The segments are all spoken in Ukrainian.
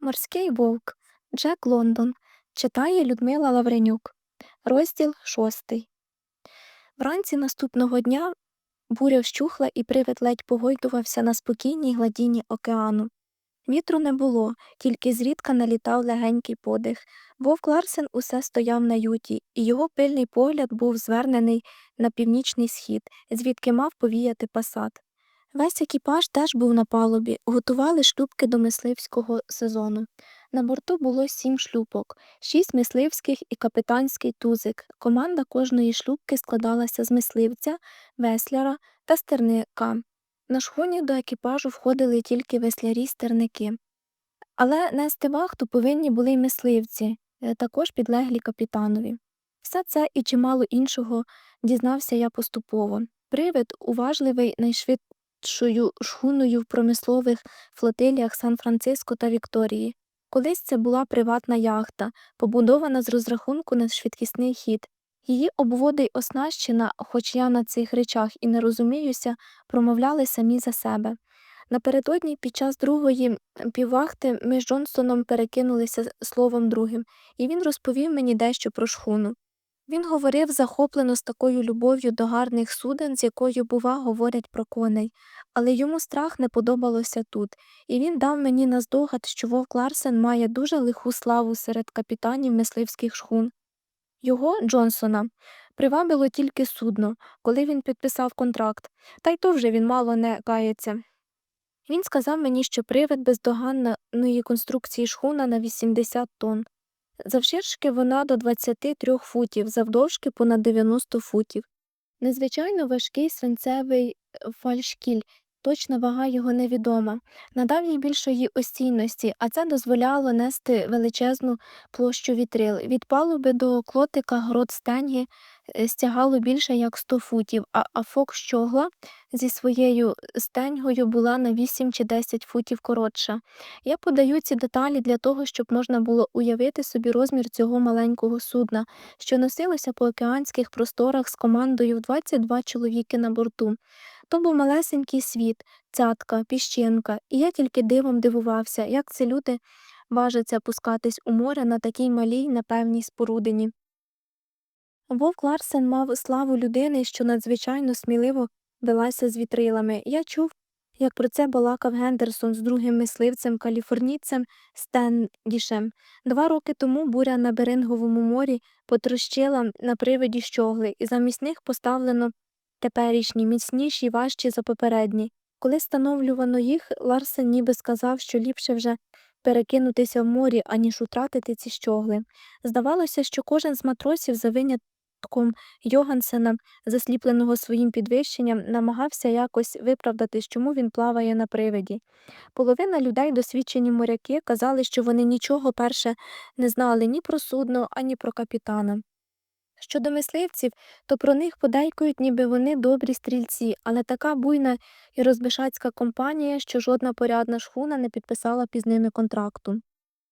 Морський вовк Джек Лондон читає Людмила Лавренюк. Розділ шостий. Вранці наступного дня буря вщухла і привид ледь погойдувався на спокійній гладіні океану. Вітру не було, тільки зрідка налітав легенький подих. Вовк Ларсен усе стояв на юті, і його пильний погляд був звернений на північний схід, звідки мав повіяти пасат. Весь екіпаж теж був на палубі, готували шлюпки до мисливського сезону. На борту було сім шлюпок, шість мисливських і капітанський тузик. Команда кожної шлюпки складалася з мисливця, весляра та стерника. На шхуні до екіпажу входили тільки веслярі стерники. Але нести вахту повинні були й мисливці, е, також підлеглі капітанові. Все це і чимало іншого дізнався я поступово. Привид, уважливий найшвидшою шхуною в промислових флотиліях Сан-Франциско та Вікторії. Колись це була приватна яхта, побудована з розрахунку на швидкісний хід. Її обводи й оснащена, хоч я на цих речах і не розуміюся, промовляли самі за себе. Напередодні під час другої піввахти ми з Джонстоном перекинулися словом другим, і він розповів мені дещо про шхуну. Він говорив захоплено з такою любов'ю до гарних суден, з якою, бува, говорять про коней, але йому страх не подобалося тут, і він дав мені наздогад, що Вовк Ларсен має дуже лиху славу серед капітанів мисливських шхун. Його, Джонсона, привабило тільки судно, коли він підписав контракт, та й то вже він мало не кається. Він сказав мені, що привид бездоганної конструкції шхуна на 80 тонн. Завширшки вона до 23 футів, завдовжки понад 90 футів. Незвичайно важкий свинцевий е, фальшкіль, точна вага його невідома, надав їй більшої остійності, а це дозволяло нести величезну площу вітрил. Від палуби до клотика грот стенги е, стягало більше як 100 футів, а афок щогла зі своєю стеньгою була на 8 чи 10 футів коротша. Я подаю ці деталі для того, щоб можна було уявити собі розмір цього маленького судна, що носилося по океанських просторах з командою в 22 чоловіки на борту. То був малесенький світ, цятка, піщинка, і я тільки дивом дивувався, як ці люди важаться пускатись у море на такій малій непевній спорудині. Вовк Ларсен мав славу людини, що надзвичайно сміливо билася з вітрилами. Я чув, як про це балакав Гендерсон з другим мисливцем каліфорнійцем Стендішем. Два роки тому буря на Беринговому морі потрощила на привиді щогли, і замість них поставлено теперішні, міцніші й важчі за попередні. Коли встановлювано їх, Ларсен ніби сказав, що ліпше вже перекинутися в морі, аніж утратити ці щогли. Здавалося, що кожен з матросів за винятком Йогансена, засліпленого своїм підвищенням, намагався якось виправдати, чому він плаває на привиді. Половина людей, досвідчені моряки, казали, що вони нічого перше не знали ні про судно, ані про капітана. Щодо мисливців, то про них подейкують, ніби вони добрі стрільці, але така буйна і розбишацька компанія, що жодна порядна шхуна не підписала під ними контракту.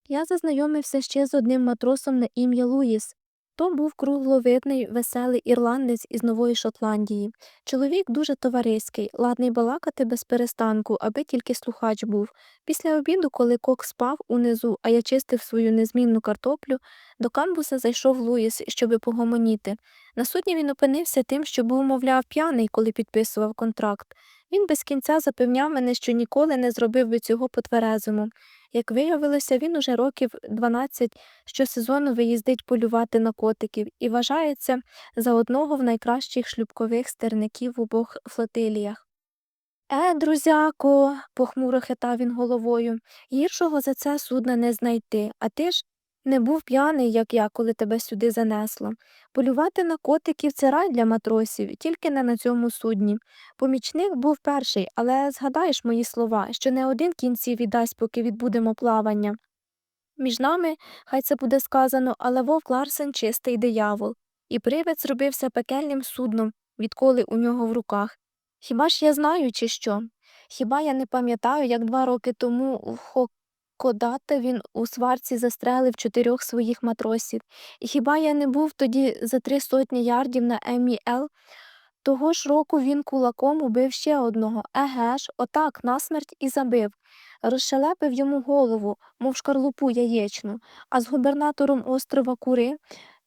Я зазнайомився ще з одним матросом на ім'я Луїс. То був кругловидний, веселий ірландець із Нової Шотландії. Чоловік дуже товариський, ладний балакати без перестанку, аби тільки слухач був. Після обіду, коли кок спав унизу, а я чистив свою незмінну картоплю, до камбуса зайшов Луїс, щоби погомоніти. На судні він опинився тим, що був, мовляв, п'яний, коли підписував контракт. Він без кінця запевняв мене, що ніколи не зробив би цього по-тверезому. Як виявилося, він уже років 12 щосезону виїздить полювати на котиків і вважається за одного в найкращих шлюбкових стерників в обох флотиліях. Е, друзяко, похмуро хитав він головою, гіршого за це судна не знайти, а ти ж не був п'яний, як я, коли тебе сюди занесло. Полювати на котиків це рай для матросів, тільки не на цьому судні. Помічник був перший, але згадаєш мої слова, що не один кінці віддасть, поки відбудемо плавання. Між нами, хай це буде сказано, але вовк Ларсен чистий диявол, і привид зробився пекельним судном, відколи у нього в руках. Хіба ж я знаю, чи що? Хіба я не пам'ятаю, як два роки тому в Кодати він у сварці застрелив чотирьох своїх матросів. І хіба я не був тоді за три сотні ярдів на Емі? Того ж року він кулаком убив ще одного. Еге ж, отак, насмерть і забив. Розшелепив йому голову, мов шкарлупу яєчну, а з губернатором острова Кури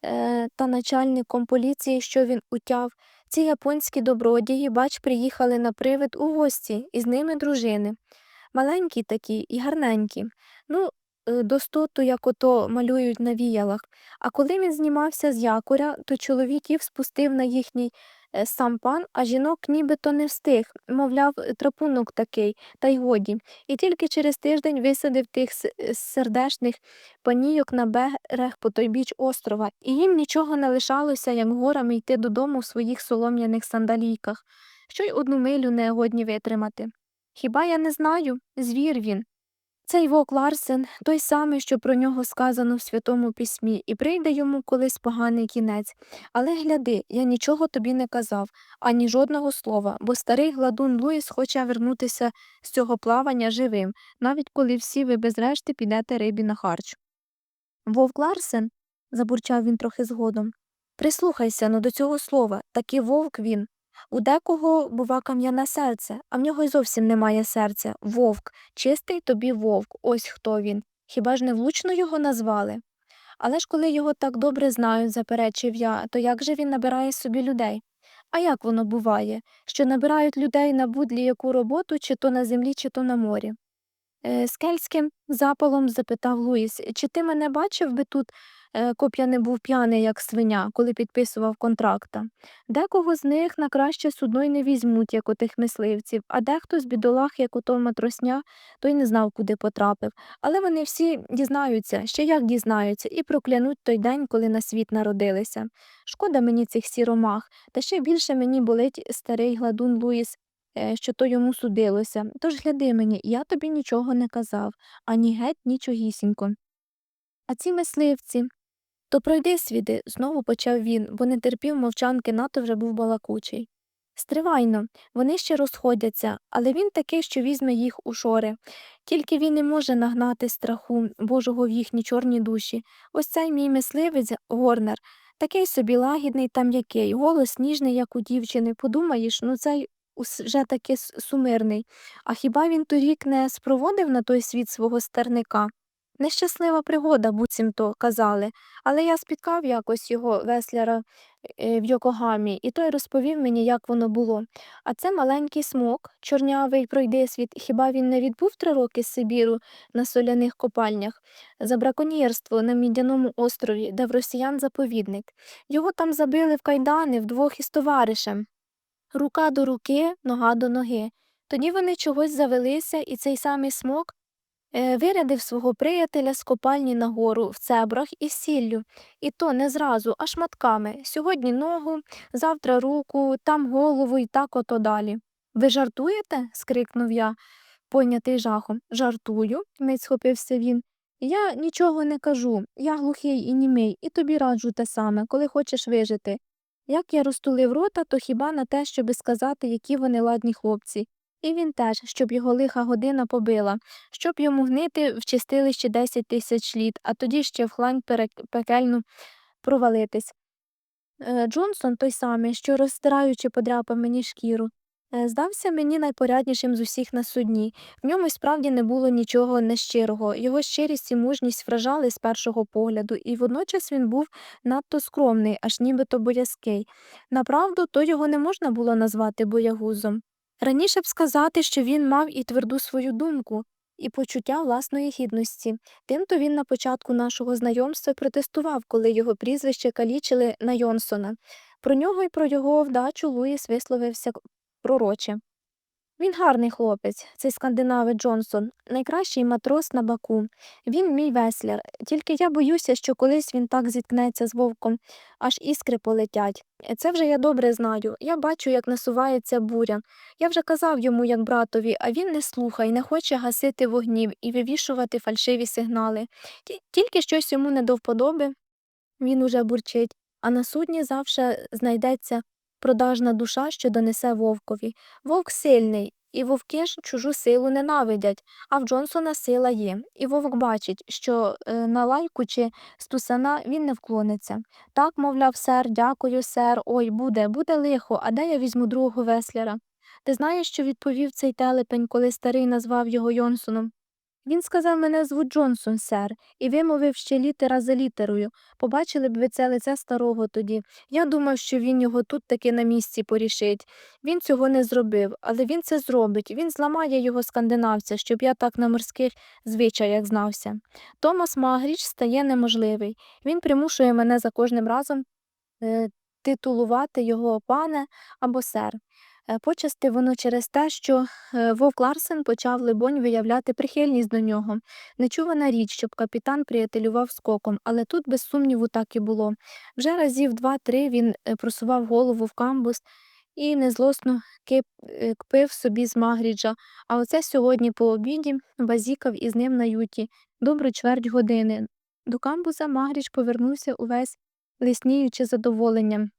е, та начальником поліції, що він утяв, ці японські добродії, бач, приїхали на привид у гості, і з ними дружини. Маленькі такі і гарненькі. Ну, е, достоту, як ото малюють на віялах. А коли він знімався з якоря, то чоловіків спустив на їхній е, сампан, а жінок нібито не встиг, мовляв, трапунок такий, та й годі. І тільки через тиждень висадив тих е, сердешних панійок на берег по той біч острова, і їм нічого не лишалося, як горами йти додому в своїх солом'яних сандалійках, що й одну милю не годні витримати. Хіба я не знаю? Звір він. Цей вовк Ларсен той самий, що про нього сказано в Святому Письмі, і прийде йому колись поганий кінець. Але гляди, я нічого тобі не казав, ані жодного слова, бо старий гладун Луїс хоче вернутися з цього плавання живим, навіть коли всі ви без решти підете рибі на харч. Вовк Ларсен, забурчав він трохи згодом. Прислухайся но до цього слова, таки вовк він. У декого, бува, кам'яне серце, а в нього й зовсім немає серця. Вовк, чистий тобі вовк, ось хто він. Хіба ж не влучно його назвали? Але ж коли його так добре знають, заперечив я, то як же він набирає собі людей? А як воно буває, що набирають людей на будлі яку роботу, чи то на землі, чи то на морі? Е, з запалом запитав Луїс, чи ти мене бачив би тут, е, коп я не був п'яний, як свиня, коли підписував контракта? Декого з них на краще судно й не візьмуть, як отих мисливців, а дехто з бідолах, як ото матросня, той не знав, куди потрапив. Але вони всі дізнаються, ще як дізнаються, і проклянуть той день, коли на світ народилися. Шкода мені цих сіромах, та ще більше мені болить старий гладун Луїс, е, що то йому судилося. Тож гляди мені, я тобі нічого не казав, ані геть нічогісінько. А ці мисливці. То пройди свіди, знову почав він, бо не терпів мовчанки, надто вже був балакучий. Стривайно, вони ще розходяться, але він такий, що візьме їх у шори. Тільки він не може нагнати страху Божого в їхні чорні душі. Ось цей мій мисливець Горнер, такий собі лагідний та м'який, голос ніжний, як у дівчини. Подумаєш, ну цей уже таки сумирний. А хіба він торік не спроводив на той світ свого стерника? Нещаслива пригода, буцімто казали, але я спіткав якось його весляра е, в Йокогамі, і той розповів мені, як воно було. А це маленький смок, чорнявий пройдисвіт, хіба він не відбув три роки з Сибіру на соляних копальнях за браконьєрство на Мідяному острові, де в росіян заповідник. Його там забили в кайдани вдвох із товаришем. Рука до руки, нога до ноги. Тоді вони чогось завелися, і цей самий смок вирядив свого приятеля з копальні нагору в цебрах із сіллю, і то не зразу, а шматками. Сьогодні ногу, завтра руку, там голову і так ото далі. Ви жартуєте? скрикнув я, пойнятий жахом. Жартую, мить схопився він. Я нічого не кажу, я глухий і німий, і тобі раджу те саме, коли хочеш вижити. Як я розтулив рота, то хіба на те, щоби сказати, які вони ладні хлопці. І він теж, щоб його лиха година побила, щоб йому гнити в чистилищі десять тисяч літ, а тоді ще в хлань пекельну провалитись. Е, Джонсон, той самий, що розтираючи подряпав мені шкіру, е, здався мені найпоряднішим з усіх на судні. В ньому справді не було нічого нещирого. Його щирість і мужність вражали з першого погляду, і водночас він був надто скромний, аж нібито боязкий. Направду, то його не можна було назвати боягузом. Раніше б сказати, що він мав і тверду свою думку, і почуття власної гідності. Тимто він на початку нашого знайомства протестував, коли його прізвище калічили на Йонсона. Про нього і про його вдачу Луїс висловився пророче. Він гарний хлопець, цей скандинавець Джонсон, найкращий матрос на баку. Він мій весляр, тільки я боюся, що колись він так зіткнеться з вовком, аж іскри полетять. Це вже я добре знаю. Я бачу, як насувається буря. Я вже казав йому, як братові, а він не слухає, не хоче гасити вогнів і вивішувати фальшиві сигнали. Тільки щось йому не до вподоби, він уже бурчить, а на судні завше знайдеться продажна душа, що донесе вовкові. Вовк сильний, І вовки ж чужу силу ненавидять, а в Джонсона сила є. І вовк бачить, що е, на лайку чи стусана він не вклониться. Так, мовляв, сер, дякую, сер, ой, буде, буде лихо, а де я візьму другого весляра? Ти знаєш, що відповів цей телепень, коли старий назвав його Йонсоном? Він сказав, мене звуть Джонсон, сер, і вимовив ще літера за літерою. Побачили б ви це лице старого тоді. Я думав, що він його тут таки на місці порішить. Він цього не зробив, але він це зробить. Він зламає його скандинавця, щоб я так на морських звичаях знався. Томас Магріч стає неможливий. Він примушує мене за кожним разом е, титулувати його пане або сер. Е, Почасти воно через те, що е, Вовк Ларсен почав, либонь, виявляти прихильність до нього. Нечувана річ, щоб капітан приятелював з коком, але тут, без сумніву, так і було. Вже разів два-три він е, просував голову в камбус і незлосно кпив собі з Магріджа. А оце сьогодні по обіді базікав із ним на юті добру чверть години. До камбуза Магріч повернувся увесь лисніючи задоволенням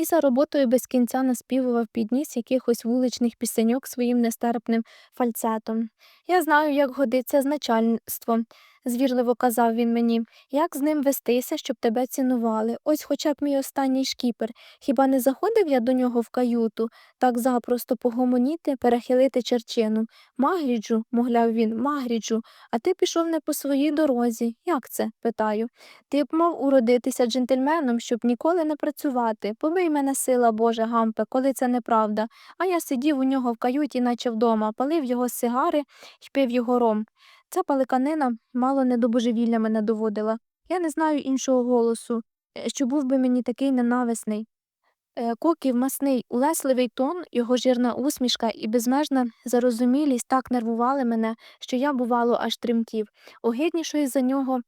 і за роботою без кінця наспівував підніс якихось вуличних пісеньок своїм нестерпним фальцетом. Я знаю, як годиться з начальством, звірливо казав він мені, як з ним вестися, щоб тебе цінували. Ось хоча б мій останній шкіпер. Хіба не заходив я до нього в каюту, так запросто погомоніти, перехилити черчину. Магріджу, мовляв він, Магріджу, а ти пішов не по своїй дорозі. Як це? питаю. Ти б мав уродитися джентльменом, щоб ніколи не працювати. Побий мене сила Божа, гампе, коли це неправда. А я сидів у нього в каюті, наче вдома, палив його сигари й пив його ром. Ця паликанина мало не до божевілля мене доводила. Я не знаю іншого голосу, е, що був би мені такий ненависний. Е, Коків масний, улесливий тон, його жирна усмішка і безмежна зарозумілість так нервували мене, що я, бувало, аж тремтів. Огиднішої за нього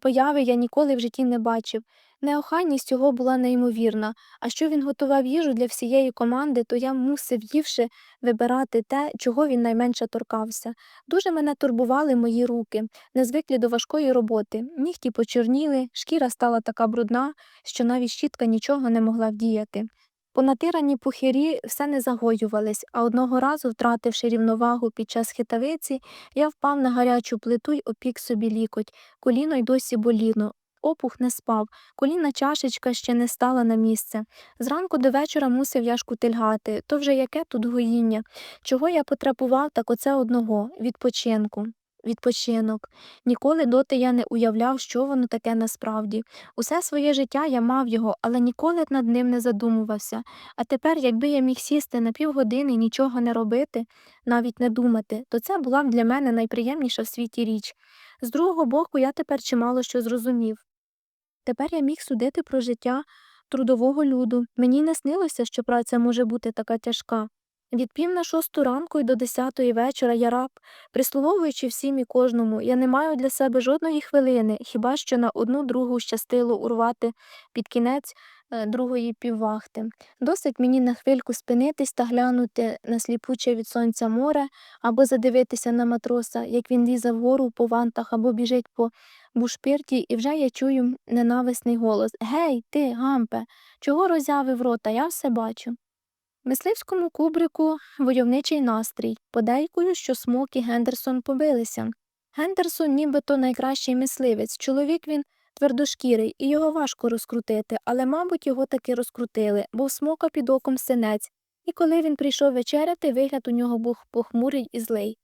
появи я ніколи в житті не бачив. Неохайність його була неймовірна, а що він готував їжу для всієї команди, то я мусив, ївши, вибирати те, чого він найменше торкався. Дуже мене турбували мої руки, незвиклі до важкої роботи. Нігті почорніли, шкіра стала така брудна, що навіть щітка нічого не могла вдіяти. Понатирані пухирі все не загоювались, а одного разу, втративши рівновагу під час хитавиці, я впав на гарячу плиту й опік собі лікоть, коліно й досі боліло. Опух не спав, колінна чашечка ще не стала на місце. Зранку до вечора мусив я шкутильгати. То вже яке тут гоїння? Чого я потребував, так оце одного відпочинку. Відпочинок. Ніколи доти я не уявляв, що воно таке насправді. Усе своє життя я мав його, але ніколи над ним не задумувався. А тепер, якби я міг сісти на півгодини і нічого не робити, навіть не думати, то це була б для мене найприємніша в світі річ. З другого боку, я тепер чимало що зрозумів. Тепер я міг судити про життя трудового люду. Мені не снилося, що праця може бути така тяжка. Від пів на шосту ранку і до десятої вечора я раб, прислуговуючи всім і кожному, я не маю для себе жодної хвилини, хіба що на одну другу щастило урвати під кінець е, другої піввахти. Досить мені на хвильку спинитись та глянути на сліпуче від сонця море або задивитися на матроса, як він лізе вгору по вантах або біжить по бушпирті, і вже я чую ненависний голос Гей, ти, гампе, чого роззявив рота, я все бачу. Мисливському кубрику войовничий настрій, подейкую, що Смок і Гендерсон побилися. Гендерсон нібито найкращий мисливець, чоловік він твердошкірий, і його важко розкрутити, але, мабуть, його таки розкрутили, бо в смока під оком синець, і коли він прийшов вечеряти, вигляд у нього був похмурий і злий.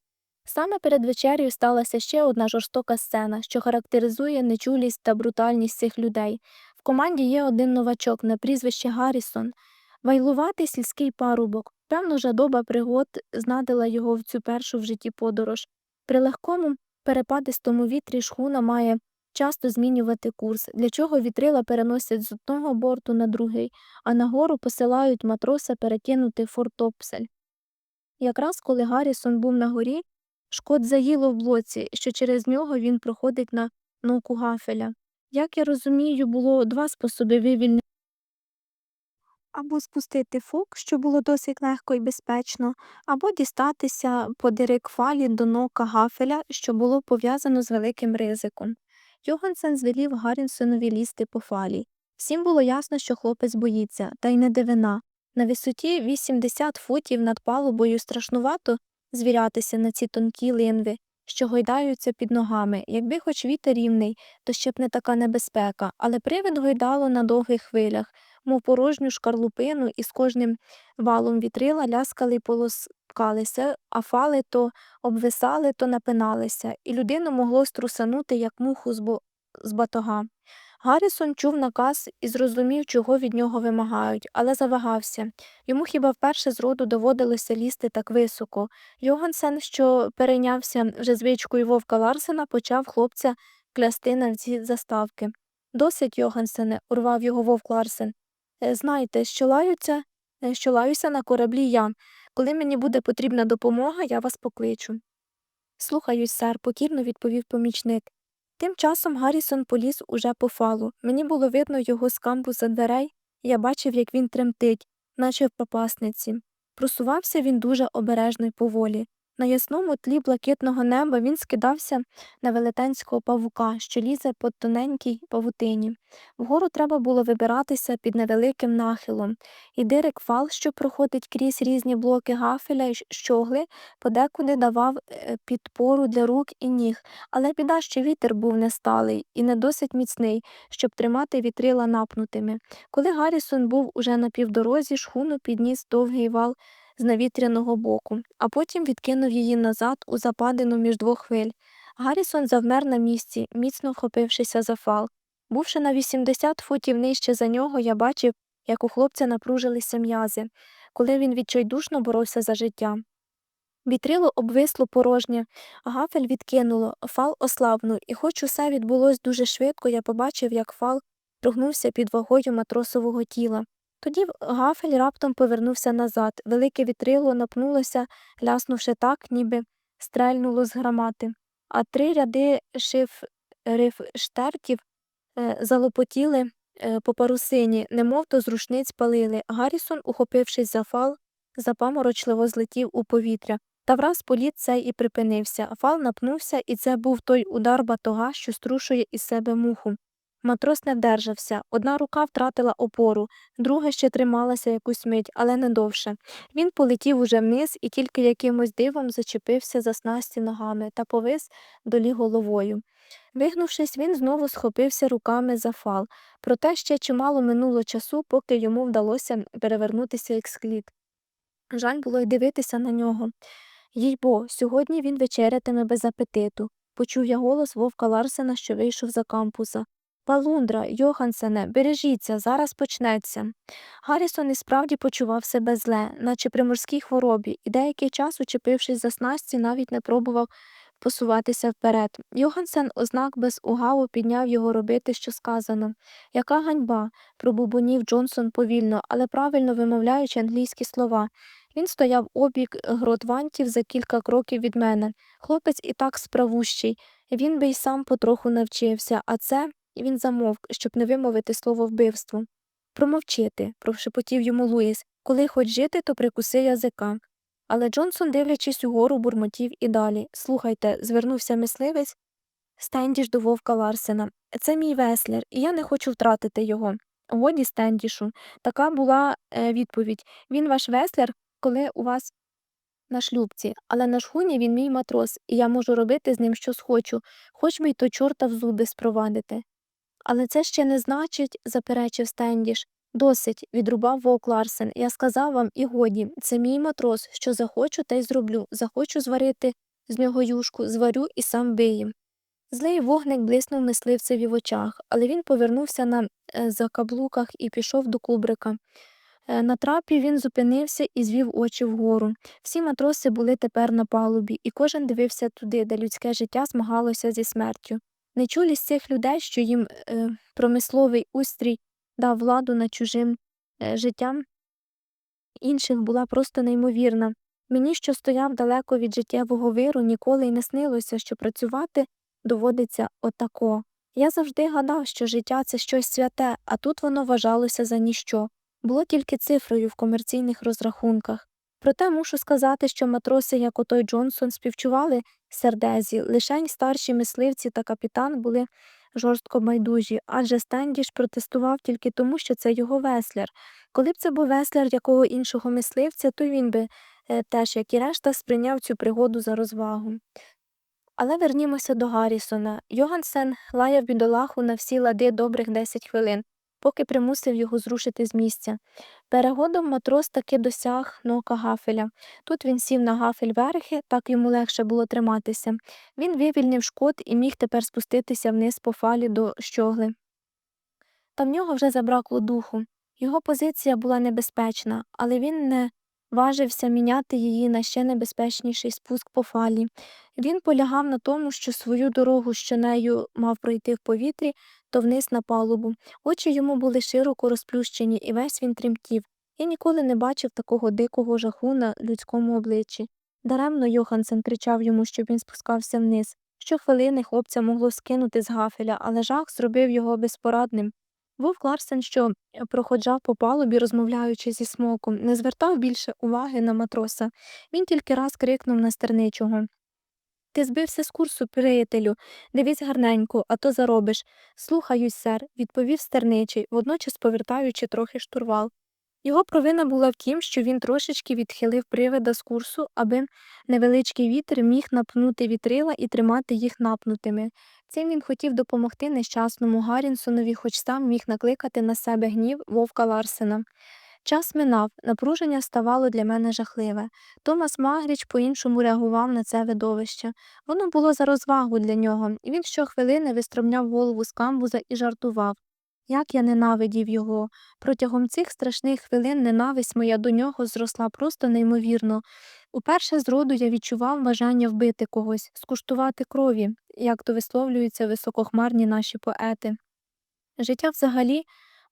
Саме перед вечерею сталася ще одна жорстока сцена, що характеризує нечулість та брутальність цих людей. В команді є один новачок на прізвище Гаррісон, вайлуватий сільський парубок. Певно, жадоба пригод знадила його в цю першу в житті подорож. При легкому перепадистому вітрі шхуна має часто змінювати курс, для чого вітрила переносять з одного борту на другий, а нагору посилають матроса перекинути фортопсель. Якраз коли Гаррісон був на горі, шкод заїло в блоці, що через нього він проходить на науку гафеля. Як я розумію, було два способи вивільнити або спустити фок, що було досить легко і безпечно, або дістатися по дирик-фалі до нока гафеля, що було пов'язано з великим ризиком. Йогансен звелів Гаррінсонові лізти по фалі. Всім було ясно, що хлопець боїться, та й не дивина. На висоті 80 футів над палубою страшнувато звірятися на ці тонкі линви, що гойдаються під ногами. Якби хоч вітер рівний, то ще б не така небезпека, але привид гойдало на довгих хвилях, мов порожню шкарлупину, і з кожним валом вітрила ляскали й полоскалися, а фали то обвисали, то напиналися, і людину могло струсанути, як муху з, батога. Гаррісон чув наказ і зрозумів, чого від нього вимагають, але завагався. Йому хіба вперше з роду доводилося лізти так високо. Йогансен, що перейнявся вже звичкою вовка Ларсена, почав хлопця клясти на ці заставки. Досить, Йогансене, урвав його вовк Ларсен. «Е, Знайте, що лаються, е, що лаюся на кораблі я. Коли мені буде потрібна допомога, я вас покличу. Слухаюсь, сер, покірно відповів помічник. Тим часом Гаррісон поліз уже по фалу. Мені було видно його з камбуза дверей, я бачив, як він тремтить, наче в пропасниці. Просувався він дуже обережно й поволі. На ясному тлі блакитного неба він скидався на велетенського павука, що лізе по тоненькій павутині. Вгору треба було вибиратися під невеликим нахилом, і дирик фал, що проходить крізь різні блоки гафеля й щогли, подекуди давав е, підпору для рук і ніг, але біда, що вітер був несталий і не досить міцний, щоб тримати вітрила напнутими. Коли Гаррісон був уже на півдорозі, шхуну підніс довгий вал з навітряного боку, а потім відкинув її назад у западину між двох хвиль. Гаррісон завмер на місці, міцно вхопившися за фал. Бувши на 80 футів нижче за нього, я бачив, як у хлопця напружилися м'язи, коли він відчайдушно боровся за життя. Вітрило обвисло порожнє, гафель відкинуло, фал ослабнув, і хоч усе відбулось дуже швидко, я побачив, як фал прогнувся під вагою матросового тіла. Тоді гафель раптом повернувся назад, велике вітрило напнулося, ляснувши так, ніби стрельнуло з грамати, а три ряди шиф... рифштертів е, залопотіли е, по парусині, немов то з рушниць палили. Гаррісон, ухопившись за фал, запаморочливо злетів у повітря. Та враз політ цей і припинився. Фал напнувся, і це був той удар батога, що струшує із себе муху. Матрос не вдержався. Одна рука втратила опору, друга ще трималася якусь мить, але не довше. Він полетів уже вниз і тільки якимось дивом зачепився за снасті ногами та повис долі головою. Вигнувшись, він знову схопився руками за фал, проте ще чимало минуло часу, поки йому вдалося перевернутися як склід. Жаль було й дивитися на нього. Їй бо, сьогодні він вечерятиме без апетиту. Почув я голос вовка Ларсена, що вийшов за кампуса. Палундра, Йохансене, бережіться, зараз почнеться. Гаррісон і справді почував себе зле, наче при морській хворобі, і деякий час, учепившись за снасті, навіть не пробував посуватися вперед. Йохансен, ознак без угаву, підняв його робити, що сказано. Яка ганьба, пробубонів Джонсон повільно, але правильно вимовляючи англійські слова. Він стояв обік гротвантів за кілька кроків від мене. Хлопець і так справущий. Він би й сам потроху навчився, а це і він замовк, щоб не вимовити слово вбивство. Промовчити, прошепотів йому Луїс, коли хоч жити, то прикуси язика. Але Джонсон, дивлячись угору, бурмотів і далі. Слухайте, звернувся мисливець. Стендіш до вовка Ларсена. Це мій веслер, і я не хочу втратити його. Годі, Стендішу. Така була е, відповідь. Він ваш веслер, коли у вас на шлюбці, але на шхуні він мій матрос, і я можу робити з ним що схочу, хоч би й то чорта в зуби спровадити. Але це ще не значить, заперечив Стендіш. Досить, відрубав вовк Ларсен. Я сказав вам і годі, це мій матрос, що захочу, те й зроблю. Захочу зварити з нього юшку, зварю і сам виїм. Злий вогник блиснув мисливцеві в очах, але він повернувся на е, закаблуках і пішов до кубрика. Е, На трапі він зупинився і звів очі вгору. Всі матроси були тепер на палубі, і кожен дивився туди, де людське життя змагалося зі смертю. Нечулість цих людей, що їм е, промисловий устрій дав владу над чужим е, життям інших, була просто неймовірна. Мені, що стояв далеко від життєвого виру, ніколи й не снилося, що працювати доводиться отако. Я завжди гадав, що життя це щось святе, а тут воно вважалося за ніщо. Було тільки цифрою в комерційних розрахунках. Проте мушу сказати, що матроси, як отой Джонсон, співчували сердезі, лишень старші мисливці та капітан були жорстко байдужі, адже Стендіш протестував тільки тому, що це його весляр. Коли б це був весляр якого іншого мисливця, то він би е, теж, як і решта, сприйняв цю пригоду за розвагу. Але вернімося до Гаррісона. Йогансен лаяв бідолаху на всі лади добрих 10 хвилин, поки примусив його зрушити з місця. Перегодом матрос таки досяг нока гафеля. Тут він сів на гафель верхи, так йому легше було триматися. Він вивільнив шкод і міг тепер спуститися вниз по фалі до щогли. Та в нього вже забракло духу. Його позиція була небезпечна, але він не важився міняти її на ще небезпечніший спуск по фалі. Він полягав на тому, що свою дорогу, що нею мав пройти в повітрі, то вниз на палубу. Очі йому були широко розплющені, і весь він тремтів. Я ніколи не бачив такого дикого жаху на людському обличчі. Даремно Йохансен кричав йому, щоб він спускався вниз. Щохвилини хлопця могло скинути з гафеля, але жах зробив його безпорадним. Вовк Ларсен, що е, проходжав по палубі, розмовляючи зі смоком, не звертав більше уваги на матроса. Він тільки раз крикнув на стерничого. Ти збився з курсу, приятелю. Дивись гарненько, а то заробиш. Слухаюсь, сер, відповів стерничий, водночас повертаючи трохи штурвал. Його провина була в тім, що він трошечки відхилив привида з курсу, аби невеличкий вітер міг напнути вітрила і тримати їх напнутими. Цим він хотів допомогти нещасному Гаррінсонові, хоч сам міг накликати на себе гнів вовка Ларсена. Час минав, напруження ставало для мене жахливе. Томас Магріч по-іншому реагував на це видовище. Воно було за розвагу для нього, і він щохвилини вистромляв голову з камбуза і жартував. Як я ненавидів його. Протягом цих страшних хвилин ненависть моя до нього зросла просто неймовірно. Уперше з роду я відчував бажання вбити когось, скуштувати крові, як то висловлюються високохмарні наші поети. Життя взагалі,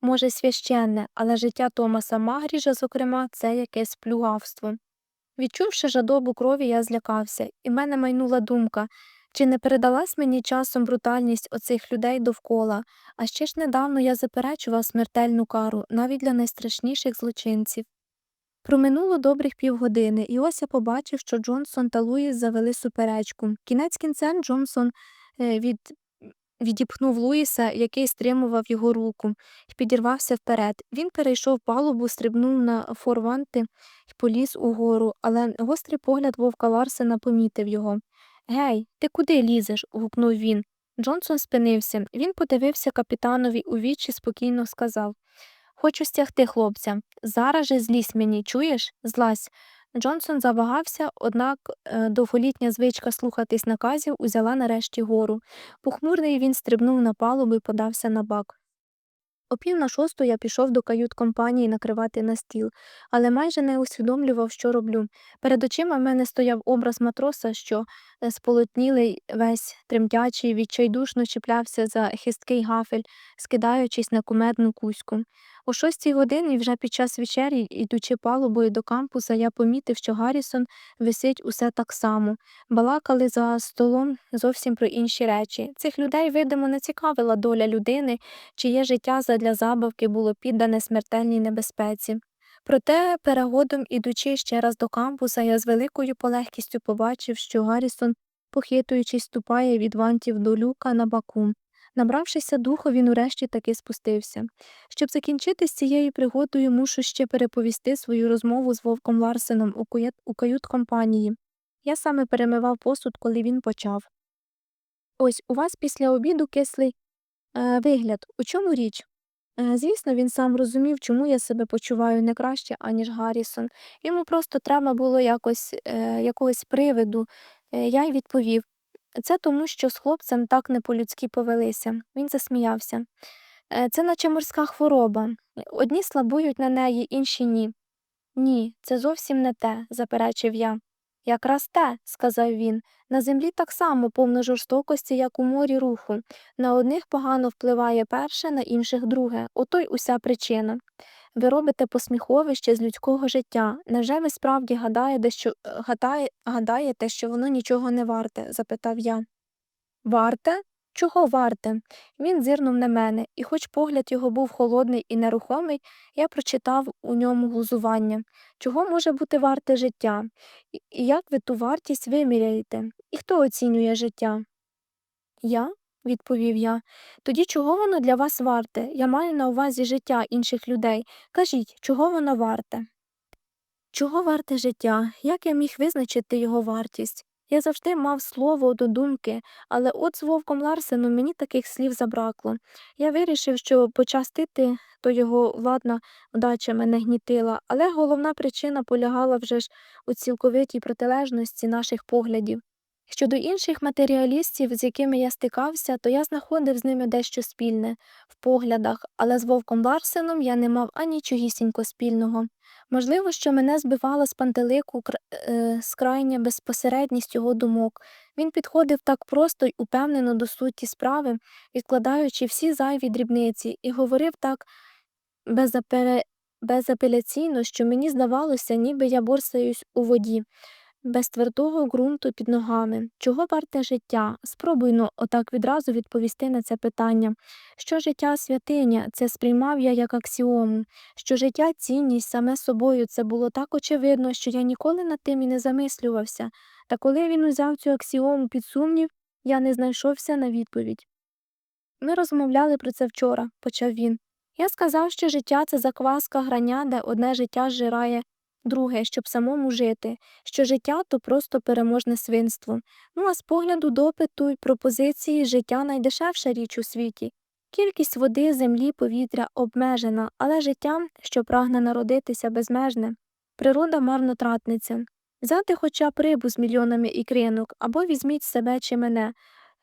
може, священне, але життя Томаса Магріжа, зокрема, це якесь плюгавство. Відчувши жадобу крові, я злякався, і в мене майнула думка чи не передалась мені часом брутальність оцих людей довкола, а ще ж недавно я заперечував смертельну кару навіть для найстрашніших злочинців. Проминуло добрих півгодини, і ось я побачив, що Джонсон та Луїс завели суперечку. Кінець кінцем Джонсон е, від... відіпхнув Луїса, який стримував його руку, і підірвався вперед. Він перейшов палубу, стрибнув на форванти і поліз угору, але гострий погляд вовка Ларсена помітив його. Гей, ти куди лізеш? гукнув він. Джонсон спинився. Він подивився капітанові у вічі, спокійно сказав Хочу стягти хлопця. Зараз же злізь мені, чуєш? Злазь. Джонсон завагався, однак е, довголітня звичка слухатись наказів узяла нарешті гору. Похмурний він стрибнув на палубу і подався на бак. О пів на шосту я пішов до кают компанії накривати на стіл, але майже не усвідомлював, що роблю. Перед очима в мене стояв образ матроса, що е, сполотнілий, весь тремтячий, відчайдушно чіплявся за хисткий гафель, скидаючись на кумедну кузьку. О шостій годині, вже під час вечері, йдучи палубою до кампуса, я помітив, що Гаррісон висить усе так само. Балакали за столом зовсім про інші речі. Цих людей, видимо, не цікавила доля людини, чиє життя задля забавки було піддане смертельній небезпеці. Проте, перегодом, ідучи ще раз до кампуса, я з великою полегкістю побачив, що Гаррісон, похитуючись, ступає від вантів до люка на баку. Набравшися духу, він урешті таки спустився. Щоб закінчити з цією пригодою, мушу ще переповісти свою розмову з Вовком Ларсеном у кают, у кают-компанії. Я саме перемивав посуд, коли він почав. Ось у вас після обіду кислий е, вигляд. У чому річ? Е, звісно, він сам розумів, чому я себе почуваю не краще, аніж Гаррісон. Йому просто треба було якось, е, якогось привиду. Е, я й відповів це тому, що з хлопцем так не по-людськи повелися. Він засміявся. «Е, Це наче морська хвороба. Одні слабують на неї, інші ні. Ні, це зовсім не те, заперечив я. Якраз те, сказав він, на землі так само повно жорстокості, як у морі руху. На одних погано впливає перше, на інших друге. Ото й уся причина. Ви робите посміховище з людського життя. Невже ви справді гадаєте, що, гадає, гадаєте, що воно нічого не варте? запитав я. Варте? Чого варте? Він зирнув на мене, і хоч погляд його був холодний і нерухомий, я прочитав у ньому глузування. Чого може бути варте життя? І як ви ту вартість виміряєте? І хто оцінює життя? Я, відповів я. Тоді чого воно для вас варте? Я маю на увазі життя інших людей. Кажіть, чого воно варте? Чого варте життя? Як я міг визначити його вартість? Я завжди мав слово до думки, але от з Вовком Ларсеном мені таких слів забракло. Я вирішив, що почастити, то його владна вдача мене гнітила, але головна причина полягала вже ж у цілковитій протилежності наших поглядів. Щодо інших матеріалістів, з якими я стикався, то я знаходив з ними дещо спільне в поглядах, але з Вовком Ларсеном я не мав анічогісінько спільного. Можливо, що мене збивала з пантелику кр- е, скрайня безпосередність його думок. Він підходив так просто й упевнено до суті справи, відкладаючи всі зайві дрібниці, і говорив так безапеляційно, що мені здавалося, ніби я борсаюсь у воді без твердого ґрунту під ногами. Чого варте життя? Спробуй ну, отак відразу відповісти на це питання. Що життя святиня, це сприймав я як аксіому. Що життя цінність саме собою, це було так очевидно, що я ніколи над тим і не замислювався. Та коли він узяв цю аксіому під сумнів, я не знайшовся на відповідь. Ми розмовляли про це вчора, почав він. Я сказав, що життя це закваска грання, де одне життя зжирає друге, щоб самому жити, що життя то просто переможне свинство. Ну а з погляду допиту й пропозиції життя найдешевша річ у світі. Кількість води, землі, повітря обмежена, але життя, що прагне народитися, безмежне. Природа марнотратниця. Взяти хоча б рибу з мільйонами ікринок, або візьміть себе чи мене.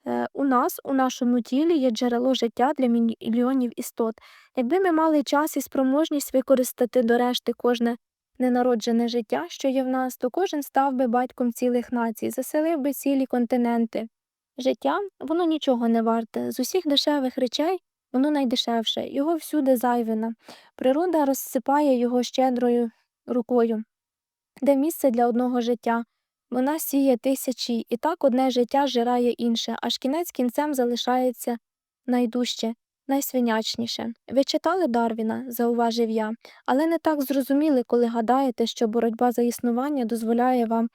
Е, У нас, у нашому тілі, є джерело життя для мільйонів істот. Якби ми мали час і спроможність використати до решти кожне ненароджене життя, що є в нас, то кожен став би батьком цілих націй, заселив би цілі континенти. Життя воно нічого не варте. З усіх дешевих речей воно найдешевше, його всюди зайвина. Природа розсипає його щедрою рукою, де місце для одного життя. Вона сіє тисячі, і так одне життя жирає інше, аж кінець кінцем залишається найдужче найсвинячніше. Ви читали Дарвіна, зауважив я, але не так зрозуміли, коли гадаєте, що боротьба за існування дозволяє вам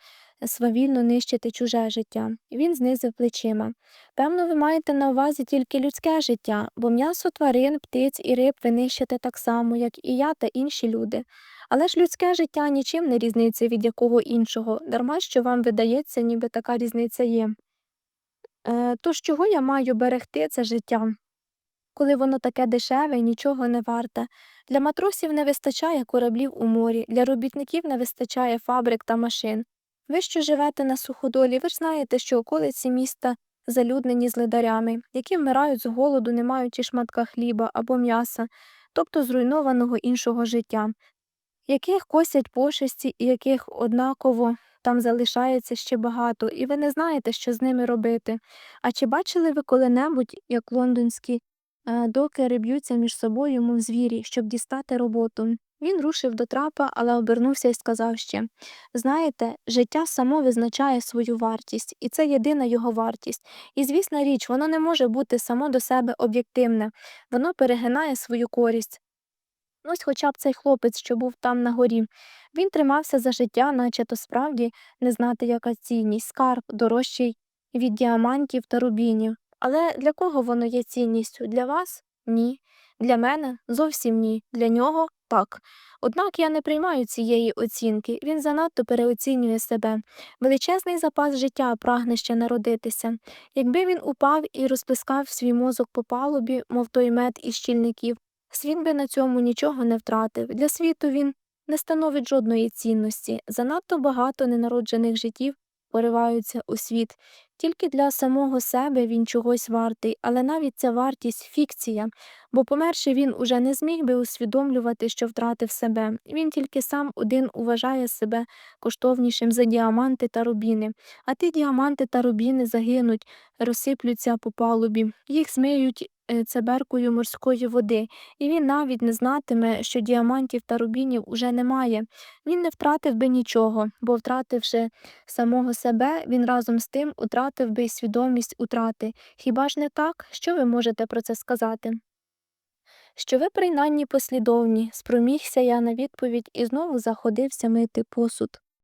свавільно нищити чуже життя. Він знизив плечима. Певно, ви маєте на увазі тільки людське життя, бо м'ясо тварин, птиць і риб ви нищите так само, як і я та інші люди. Але ж людське життя нічим не різниця від якого іншого, дарма що вам видається, ніби така різниця є. Е, Тож чого я маю берегти це життя? Коли воно таке дешеве і нічого не варте. Для матросів не вистачає кораблів у морі, для робітників не вистачає фабрик та машин. Ви, що живете на суходолі, ви ж знаєте, що околиці міста залюднені злидарями, які вмирають з голоду, не маючи шматка хліба або м'яса, тобто зруйнованого іншого життя, яких косять пошесті і яких однаково там залишається ще багато, і ви не знаєте, що з ними робити. А чи бачили ви коли-небудь, як лондонські Е, Докери б'ються між собою, мов звірі, щоб дістати роботу. Він рушив до трапа, але обернувся і сказав ще Знаєте, життя само визначає свою вартість, і це єдина його вартість. І, звісна річ, воно не може бути само до себе об'єктивне, воно перегинає свою користь. Ось хоча б цей хлопець, що був там на горі. Він тримався за життя, наче то справді не знати, яка цінність, скарб, дорожчий від діамантів та рубінів. Але для кого воно є цінністю? Для вас? Ні. Для мене зовсім ні. Для нього так. Однак я не приймаю цієї оцінки, він занадто переоцінює себе. Величезний запас життя прагне ще народитися. Якби він упав і розплескав свій мозок по палубі, мов той мед із щільників, світ би на цьому нічого не втратив. Для світу він не становить жодної цінності. Занадто багато ненароджених життів пориваються у світ. Тільки для самого себе він чогось вартий, але навіть ця вартість фікція, бо, померши, він уже не зміг би усвідомлювати, що втратив себе. Він тільки сам один уважає себе коштовнішим за діаманти та рубіни, а ті діаманти та рубіни загинуть, розсиплються по палубі, їх змиють цеберкою морської води, і він навіть не знатиме, що діамантів та рубінів уже немає. Він не втратив би нічого, бо, втративши самого себе, він разом з тим утратив би свідомість утрати. Хіба ж не так? Що ви можете про це сказати? Що ви принаймні послідовні, спромігся я на відповідь і знову заходився мити посуд.